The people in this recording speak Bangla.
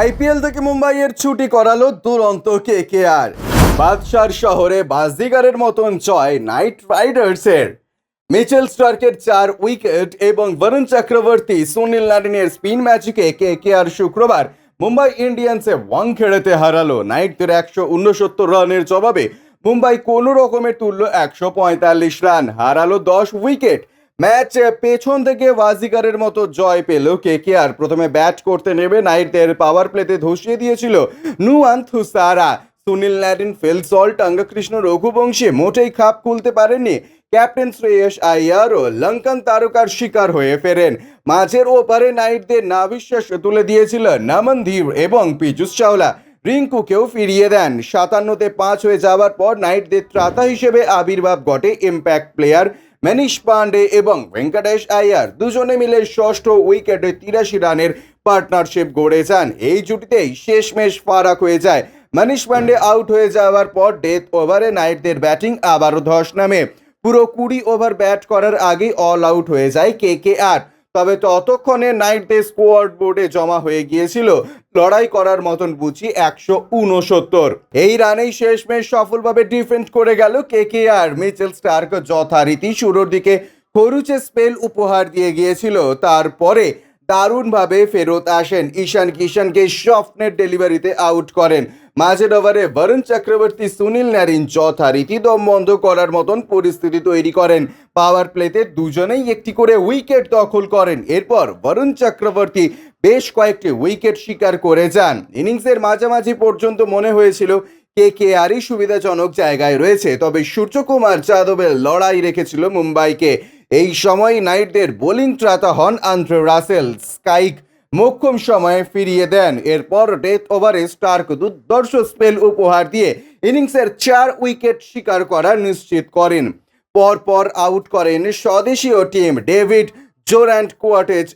আইপিএল থেকে মুম্বাইয়ের ছুটি করালো দুরন্ত কে কে আর বাদশার শহরে বাজিগারের মতন জয় নাইট রাইডার্সের। মিচেল স্টার্কের চার উইকেট এবং বরুণ চক্রবর্তী, সুনীল নারিনের স্পিন ম্যাচকে কে কে আর শুক্রবার মুম্বাই ইন্ডিয়ান্সে ওয়াং খেড়েতে হারালো। নাইটদের একশো উনসত্তর রানের জবাবে মুম্বাই কোনো রকমের তুলল একশো পঁয়তাল্লিশ রান, হারালো দশ উইকেট ম্যাচ পেছন থেকে ওয়াজিকারের মতো জয় পেল কে কে আর প্রথমে ব্যাট করতে নেবে নাইটদের পাওয়ার প্লেতে ধসিয়ে দিয়েছিল Nuwan Thushara. Sunil Narine, Phil Salt, Angkrish Raghuvanshi মোটেই খাপ খুলতে পারেননি। ক্যাপ্টেন শ্রেয়স আইয়ার ও লঙ্কান তারকার শিকার হয়ে ফেরেন। মাঝের ওপারে নাইটদের নাবিশ্বাস তুলে দিয়েছিল নামন ধীর এবং পিজুস চাওলা। রিঙ্কুকেও ফিরিয়ে দেন। সাতান্নতে পাঁচ হয়ে যাওয়ার পর নাইটদের ত্রাতা হিসেবে আবির্ভাব ঘটে ইম্প্যাক্ট প্লেয়ার ম্যানিশ পান্ডে এবং ভেঙ্কটেশ আয়ার দুজনে মিলে ষষ্ঠ উইকেটে তিরাশি রানের পার্টনারশিপ গড়ে যান এই জুটিতেই শেষমেশ ফারাক হয়ে যায়। মানিশ পান্ডে আউট হয়ে যাওয়ার পর ডেথ ওভারে নাইটদের ব্যাটিং আবারও ধস নামে। পুরো কুড়ি ওভার ব্যাট করার আগেই অল আউট হয়ে যায় কে কে আর। তবে ততক্ষণে নাইটদের স্কোয়াড বোর্ডে জমা হয়ে গিয়েছিল লড়াই করার মতন বুঝি একশো উনসত্তর এই রানেই শেষমেশ সফলভাবে ডিফেন্ড করে গেল কে কে আর মিচেল স্টার্ক যথারীতি শুরুর দিকে খরুচে স্পেল উপহার দিয়ে গিয়েছিল, তারপরে দারুণভাবে ফেরত আসেন। ঈশান কিষানকে স্বপ্নের ডেলিভারিতে আউট করেন। মাঝের ওভারে বরুণ চক্রবর্তী সুনীল নারিন যথারীতি দম বন্ধ করার মতন পরিস্থিতি তৈরি করেন। পাওয়ার প্লেতে দুজনেই একটি করে উইকেট দখল করেন। এরপর বরুণ চক্রবর্তী বেশ কয়েকটি উইকেট শিকার করে যান। ইনিংসের মাঝামাঝি পর্যন্ত মনে হয়েছিল কে কে আরই সুবিধাজনক জায়গায় রয়েছে। তবে সূর্যকুমার যাদবের লড়াই রেখেছিল মুম্বাইকে। এই সময় নাইটদের বোলিং ত্রাতা হন আন্দ্রে রাসেল। স্কাইক মোক্ষম সময়ে ফিরিয়ে দেন। এরপর ডেথ ওভারে স্টার্ক দুর্দর্শ স্পেল উপহার দিয়ে ইনিংসের চার উইকেট শিকার করা নিশ্চিত করেন। পরপর আউট করেন স্বদেশীয় টিম ডেভিড জোর অ্যান্ড কোয়াটেজ